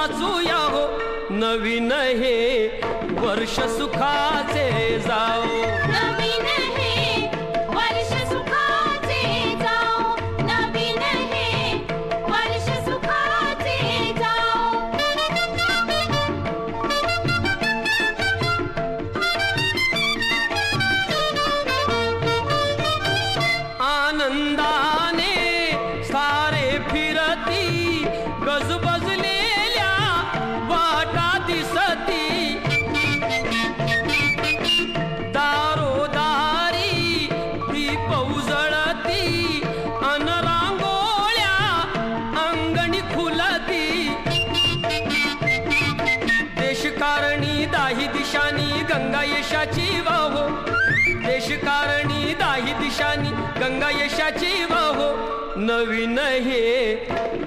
नाचूया हो नवीन हे वर्ष सुखाचे जाओ नवीन हे वर्ष सुखाचे जाओ नवीन हे वर्ष सुखाचे जाओ आनंदाने सारे फिरती. गंगा यशाची वाहो. दाही दिशानी गंगा यशाची वाहो. नवीन हे